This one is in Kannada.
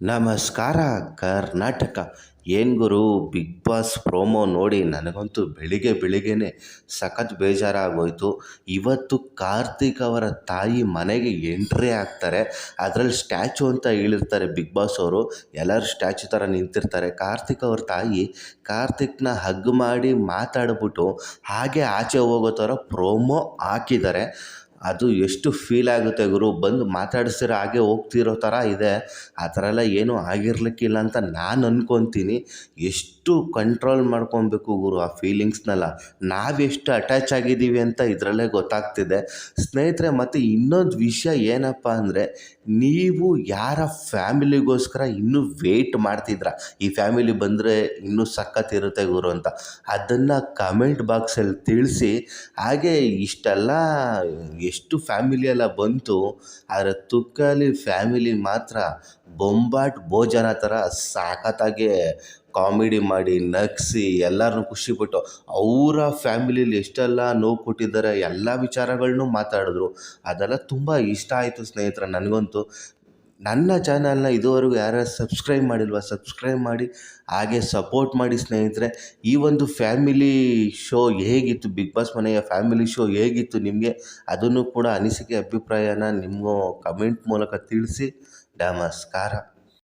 ನಮಸ್ಕಾರ ಕರ್ನಾಟಕ. ಏನು ಗುರು ಬಿಗ್ ಬಾಸ್ ಪ್ರೋಮೋ ನೋಡಿ ನನಗಂತೂ ಬೆಳಿಗ್ಗೆ ಬೆಳಿಗ್ಗೆನೇ ಸಖತ್ ಬೇಜಾರಾಗೋಯಿತು. ಇವತ್ತು ಕಾರ್ತಿಕ್ ಅವರ ತಾಯಿ ಮನೆಗೆ ಎಂಟ್ರಿ ಆಗ್ತಾರೆ ಅದರಲ್ಲಿ ಸ್ಟ್ಯಾಚು ಅಂತ ಹೇಳಿರ್ತಾರೆ ಬಿಗ್ ಬಾಸ್ ಅವರು. ಎಲ್ಲರೂ ಸ್ಟ್ಯಾಚು ಥರ ನಿಂತಿರ್ತಾರೆ. ಕಾರ್ತಿಕ್ ಅವ್ರ ತಾಯಿ ಕಾರ್ತಿಕ್ನ ಹಗ್ ಮಾಡಿ ಮಾತಾಡ್ಬಿಟ್ಟು ಹಾಗೆ ಆಚೆ ಹೋಗೋ ಥರ ಪ್ರೋಮೋ ಹಾಕಿದ್ದಾರೆ. ಅದು ಎಷ್ಟು ಫೀಲ್ ಆಗುತ್ತೆ ಗುರು? ಬಂದು ಮಾತಾಡಿಸಿರೋ ಹಾಗೆ ಹೋಗ್ತಿರೋ ಥರ ಇದೆ. ಆ ಥರ ಎಲ್ಲ ಏನೂ ಆಗಿರ್ಲಿಕ್ಕಿಲ್ಲ ಅಂತ ನಾನು ಅಂದ್ಕೊತೀನಿ ಎಷ್ಟು ಕಂಟ್ರೋಲ್ ಮಾಡ್ಕೊಬೇಕು ಗುರು ಆ ಫೀಲಿಂಗ್ಸ್ನೆಲ್ಲ ನಾವೆಷ್ಟು ಅಟ್ಯಾಚ್ ಆಗಿದ್ದೀವಿ ಅಂತ ಇದರಲ್ಲೇ ಗೊತ್ತಾಗ್ತಿದೆ. ಸ್ನೇಹಿತರೆ, ಮತ್ತು ಇನ್ನೊಂದು ವಿಷಯ ಏನಪ್ಪ ಅಂದರೆ, ನೀವು ಯಾರ ಫ್ಯಾಮಿಲಿಗೋಸ್ಕರ ಇನ್ನೂ ವೆಯ್ಟ್ ಮಾಡ್ತಿದ್ರ ಈ ಫ್ಯಾಮಿಲಿ ಬಂದರೆ ಇನ್ನೂ ಸಖತ್ತಿರುತ್ತೆ ಗುರು ಅಂತ. ಅದನ್ನು ಕಮೆಂಟ್ ಬಾಕ್ಸಲ್ಲಿ ತಿಳಿಸಿ, ಹಾಗೆ ಇಷ್ಟೆಲ್ಲ ಎಷ್ಟು ಫ್ಯಾಮಿಲಿ ಎಲ್ಲ ಬಂತು, ಆದರೆ ತುಕ್ಕಲಿ ಫ್ಯಾಮಿಲಿ ಮಾತ್ರ ಬೊಂಬಾಟ್ ಭೋಜನ ಥರ ಸಖತ್ತಾಗಿ ಕಾಮಿಡಿ ಮಾಡಿ ನಗಿಸಿ ಎಲ್ಲರನ್ನೂ ಖುಷಿಪಟ್ಟು ಅವರ ಫ್ಯಾಮಿಲಿಲಿ ಎಷ್ಟೆಲ್ಲ ನೋವು ಕೊಟ್ಟಿದ್ದಾರೆ, ಎಲ್ಲ ವಿಚಾರಗಳನ್ನೂ ಮಾತಾಡಿದ್ರು. ಅದೆಲ್ಲ ತುಂಬ ಇಷ್ಟ ಆಯಿತು ಸ್ನೇಹಿತರೆ, ನನಗಂತೂ. ನನ್ನ ಚಾನಲ್ನ ಇದುವರೆಗೂ ಯಾರ್ಯಾರು ಸಬ್ಸ್ಕ್ರೈಬ್ ಮಾಡಿಲ್ವ ಸಬ್ಸ್ಕ್ರೈಬ್ ಮಾಡಿ, ಹಾಗೆ ಸಪೋರ್ಟ್ ಮಾಡಿ ಸ್ನೇಹಿತರೆ, ಈ ಒಂದು ಫ್ಯಾಮಿಲಿ ಶೋ ಹೇಗಿತ್ತು ಬಿಗ್ ಬಾಸ್ ಮನೆಯ ಫ್ಯಾಮಿಲಿ ಶೋ ಹೇಗಿತ್ತು ನಿಮಗೆ, ಅದನ್ನು ಕೂಡ ಅನಿಸಿಕೆ, ಅಭಿಪ್ರಾಯನ ನಿಮ್ಮ ಕಮೆಂಟ್ ಮೂಲಕ ತಿಳಿಸಿ. ನಮಸ್ಕಾರ.